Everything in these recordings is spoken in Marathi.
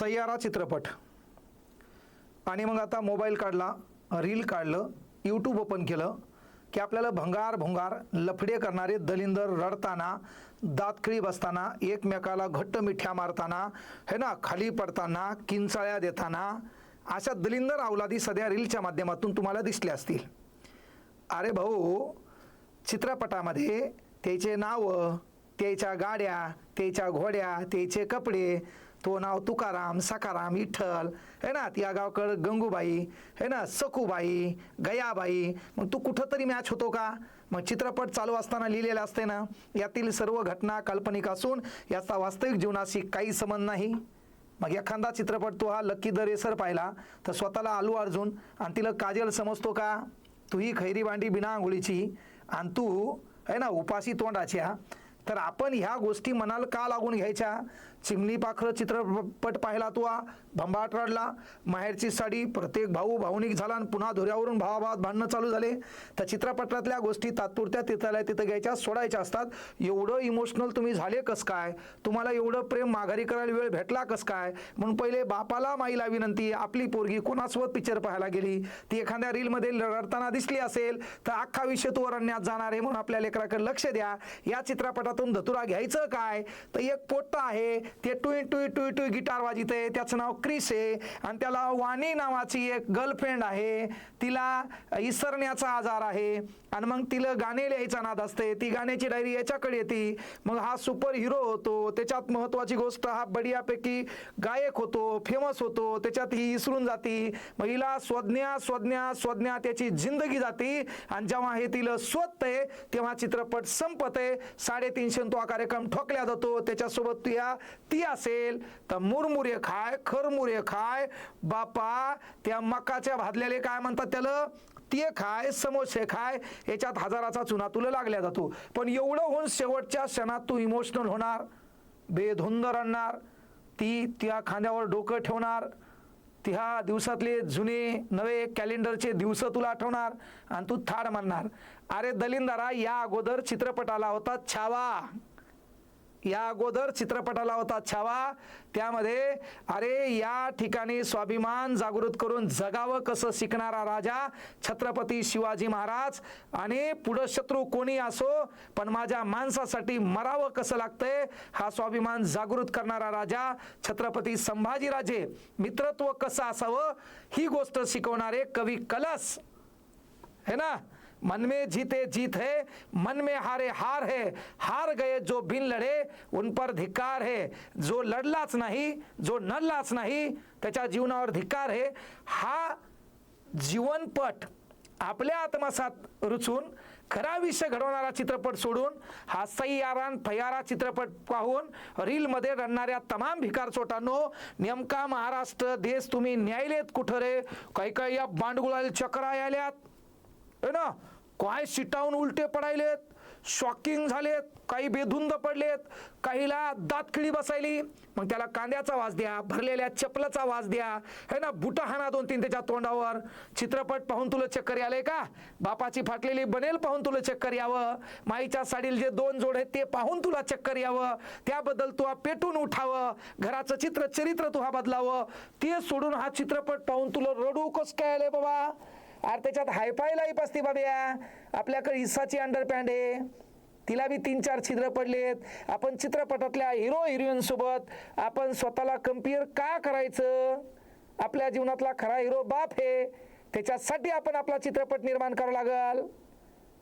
सय्यारा चित्रपट. आणि मग आता मोबाईल काढला रील काढलं यूट्यूब ओपन केलं की आपल्याला भंगार भुंगार लफडे करणारे दलिंदर रडताना दातखिळी बसताना एकमेकाला घट्ट मिठ्या मारताना हे ना खाली पडताना किंचाळ्या देताना अशा दलिंदर अवलादी सध्या रीलच्या माध्यमातून तुम्हाला दिसल्या असतील. अरे भाऊ चित्रपटामध्ये त्याचे नावं त्याच्या गाड्या त्याच्या घोड्या त्याचे कपडे तो नाव तुकाराम सकाराम विठ्ठल है ना? या गावकड गंगूबाई है ना? सखूबाई गयाबाई. मग तू कुठंतरी मॅच होतो का? मग चित्रपट चालू असताना लिहिलेलं असते ना यातील सर्व घटना काल्पनिक असून याचा वास्तविक जीवनाशी काही संबंध नाही. मग एखादा चित्रपट तो हा लक्की द रेसर पाहिला तर स्वतःला आलू अर्जुन आणि तिला काजल समजतो का? तू ही खैरी भांडी बिना आंघोळीची आणि तू आहे ना उपाशी तोंडाच्या. तर आपण ह्या गोष्टी मनाला का लागून घ्यायच्या? चिमणी पाखरं चित्रपट पाहिला तू हा भंबाट रडला. माहेरची साडी प्रत्येक भाऊ भावनिक झाला आणि पुन्हा धुऱ्यावरून भावाभावात भांडणं चालू झाले. तर चित्रपटातल्या गोष्टी तात्पुरत्या तिथल्या तिथं घ्यायच्या सोडायच्या असतात. एवढं इमोशनल तुम्ही झाले कस काय? तुम्हाला एवढं प्रेम माघारी करायला वेळ भेटला कस काय? म्हणून पहिले बापाला माईला विनंती आपली पोरगी कोणासोबत पिक्चर पाहायला गेली? ती एखाद्या रीलमध्ये रडताना दिसली असेल तर अख्खा विषय तो अरण्यात जाणार आहे म्हणून आपल्या लेकराकडे लक्ष द्या. या चित्रपटातून धतुरा घ्यायचं काय? तर एक पोट्ट आहे. ते टुई टुई टुई टुई गिटार वाजित आहे त्याचं नाव क्रिस आहे. आणि त्याला वाणी नावाची एक गर्लफ्रेंड आहे. तिला इसरण्याचा आजार आहे. आणि मग तिला गाणे लिहायचा नाद असते. ती गाण्याची डायरी याच्याकडे येते. मग हा सुपर हिरो होतो. त्याच्यात महत्वाची गोष्ट हा बढियापैकी गायक होतो फेमस होतो. त्याच्यात ही इसरून जाती. मग हिला स्वज्ञा स्वज्ञा स्वज्ञा त्याची जिंदगी जाती. आणि जेव्हा हे तिला स्वतः तेव्हा चित्रपट संपत आहे. साडेतीनशे तो हा कार्यक्रम ठोकल्या जातो. त्याच्यासोबत तुया ती असेल तर मुरमुरे खाय खरमुरे खाय. बापा त्या मकाच्या भाजलेले काय म्हणतात त्याला? ते खाय समोसे खाय. याच्यात हजाराचा चुना तुला लागल्या जातो. पण एवढं होऊन शेवटच्या क्षणात तू इमोशनल होणार बेधुंद रडणार ती त्या खांद्यावर डोकं ठेवणार ह्या दिवसातले जुने नवे कॅलेंडरचे दिवस तुला आठवणार आणि तू थाड म्हणणार अरे दलिंदारा या अगोदर चित्रपटाला होता छावा. या अगोदर चित्रपटाला होता छावा. त्यामध्ये अरे या ठिकाणी स्वाभिमान जागृत करून जगावं कसं शिकणारा राजा छत्रपती शिवाजी महाराज. आणि पुढं शत्रू कोणी असो पण माझ्या माणसासाठी मरावं कसं लागतंय हा स्वाभिमान जागृत करणारा राजा छत्रपती संभाजीराजे. मित्रत्व कसं असावं ही गोष्ट शिकवणारे कवी कलस. है ना? मन में जीते जीत है मन में हारे हार है हार गए जो बिन लढे उन पर धिक्कार है। जो लढलाच नाही जो नडलाच नाही त्याच्या जीवनावर धिक्कार आहे हा जीवनपट आपल्या आत्मसात रुचून खरा विषय घडवणारा चित्रपट सोडून हा सय्यारान फयारा चित्रपट पाहून रीलमध्ये रडणाऱ्या तमाम भिकार चोटांनो नेमका महाराष्ट्र देश तुम्ही न्यायलेत कुठं रे? काही काही या बांडगुळाला चक्रा याल्यात आहे ना काय शिटावून उलटे पडायलेत? शॉकिंग झालेत काही बेधुंद पडलेत काहीला दातखिळी बसायली. मग त्याला कांद्याचा वास द्या भरलेल्या चपलाचा वास द्या. है ना बुटा हाना दोन तीन त्याच्या तोंडावर. चित्रपट पाहून तुला चक्कर आले का? बापाची फाटलेली बनेल पाहून तुला चक्कर यावं. माईच्या साडील जे दोन जोड आहेत ते पाहून तुला चक्कर यावं. त्याबद्दल तू पेटून उठावं. घराचं चित्र चरित्र तू हा बदलावं. ते सोडून हा चित्रपट पाहून तुला रडू कस काय आले बाबा? अरे त्याच्यात हायफाय लाईफ असते बाब्या. आपल्याकडे इसाची अंडरपॅन्ड आहे. तिला बी तीन चार छिद्र पडलेत. आपण चित्रपटातल्या हिरो हिरोईनसोबत आपण स्वतःला कंपेअर का करायचं? आपल्या जीवनातला खरा हिरो बाप हे. त्याच्यासाठी आपण आपला चित्रपट निर्माण करावा लागल.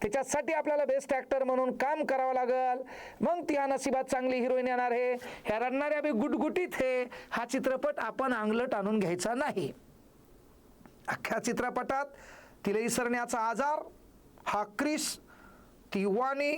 त्याच्यासाठी आपल्याला बेस्ट ॲक्टर म्हणून काम करावं लागल. मग ती नशिबात चांगली हिरोईन येणार आहे. ह्या रडणाऱ्या बी गुटगुटीत हे. हा चित्रपट आपण अंगलट आणून घ्यायचा नाही. अख्ख्या चित्रपटात तिला इसरण्याचा आजार हा क्रिस ती वाणी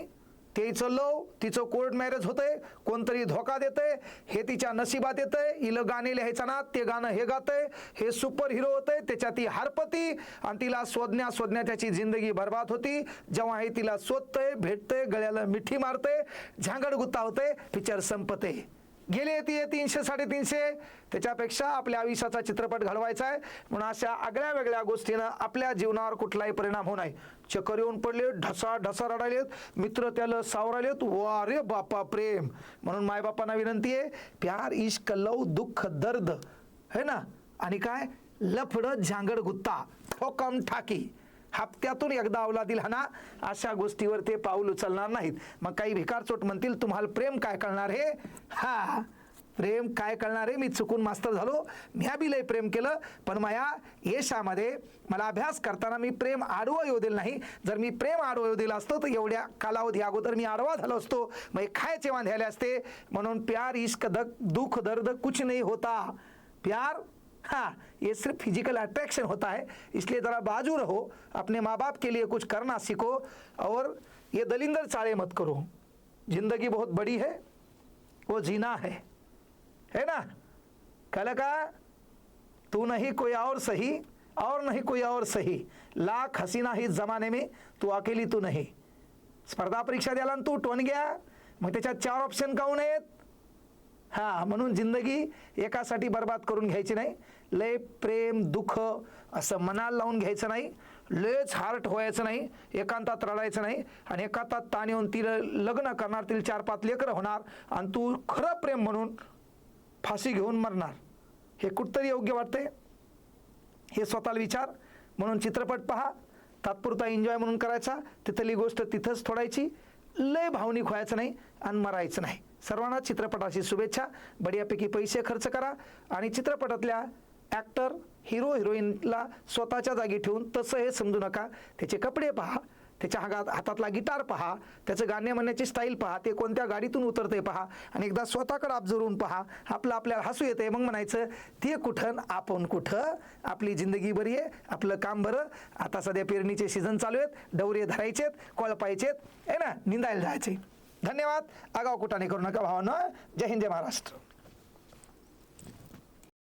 तिचं लव तिचं कोर्ट मॅरेज होतंय कोणतरी धोका देतंय हे तिच्या नशिबात येतंय हिलं गाणे लिहायचं ना ते गाणं हे गातंय हे सुपर हिरो होतंय त्याच्यात ती हरपती आणि तिला शोधण्या शोधण्या त्याची जिंदगी बर्बाद होती. जेव्हा हे तिला शोधतंय भेटतंय गळ्याला मिठी मारतंय झांगड गुत्ता होते पिक्चर संपते गेले ती तीनशे साडेतीनशे. त्याच्यापेक्षा आपल्या आयुष्याचा चित्रपट घडवायचा आहे. म्हणून अशा आगळ्या वेगळ्या गोष्टीनं आपल्या जीवनावर कुठलाही परिणाम होऊ नये. चक्कर येऊन पडले ढसा ढसा रडालेत मित्र त्याला सावरालेत वा रे बापा प्रेम. म्हणून मायबापांना विनंती आहे प्यार इश्क लव दुःख दर्द. है ना? आणि काय? लफड झांगड गुत्ता. ठोकम ठाकी. हप्त्यातून एकदा अवलादील हना अशा गोष्टीवर ते पाऊल उचलणार नाहीत. मग काही भिकारचोट म्हणतील तुम्हाला प्रेम काय कळणार हे? हा प्रेम काय कळणार आहे मी चुकून मास्तर झालो. म्या बी लय प्रेम केलं. पण माया यशामध्ये मला अभ्यास करताना मी प्रेम आडवं येऊ दिलं नाही. जर मी प्रेम आडवं येऊ दिलं असतो तर एवढ्या कालावधी अगोदर मी आडवा झालो असतो. मग काय खायचे झाले असते. म्हणून प्यार इश्क दक दुःख दर्द कुछ नाही होता. प्यार हाँ ये सिर्फ़ फ़िज़िकल अट्रैक्शन होता है। इसलिए ज़रा बाजू रहो, अपने माँ बाप के लिए कुछ करना सीखो और ये दलिंदर चाले मत करो। ज़िंदगी बहुत बड़ी है, वो जीना है। है ना? कल का तू नहीं कोई और सही, और नहीं कोई और सही। लाख हसीना ही जमाने में, तू अकेली तू नहीं। स्पर्धा परीक्षा द्यायला न तू, टोन गया। मग त्याच्यात चार ऑप्शन काहून आहेत? हा म्हणून जिंदगी एकासाठी बर्बाद करून घ्यायची नाही. लय प्रेम दुःख असं मनाला लावून घ्यायचं नाही. लयच हार्ट व्हायचं नाही. एकांतात रडायचं नाही. आणि एकांतात ताण येऊन तिला लग्न करणार तिला चार पाच लेकरं होणार आणि तू खरं प्रेम म्हणून फाशी घेऊन मरणार. हे कुठतरी योग्य वाटते हे स्वतःला विचार. म्हणून चित्रपट पहा. तात्पुरता एन्जॉय म्हणून करायचा. तिथली गोष्ट तिथंच थोडायची लय भावनिक व्हायचं नाही आणि मरायचं नाही. सर्वांना चित्रपटाची शुभेच्छा. बढियापैकी पैसे खर्च करा आणि चित्रपटातल्या ॲक्टर हिरो हिरोईनला स्वतःच्या जागी ठेवून तसं हे समजू नका. त्याचे कपडे पहा. त्याच्या हागात हातातला गिटार पहा त्याचं गाणे म्हणण्याची स्टाईल पहा ते कोणत्या गाडीतून उतरते पहा आणि एकदा स्वतःकडे आपजरून पहा आपलं आपल्याला हसू येते मग म्हणायचं ते कुठं आपण कुठं? आपली जिंदगी बरी आहे आपलं काम बरं. आता सध्या पेरणीचे सीझन चालू आहेत डवरे धरायचेत कोळपायचेत आहे ना? निंदायला जायचे धन्यवाद. आगाव कुटाने करू नका भावानं. जय हिंद जय महाराष्ट्र.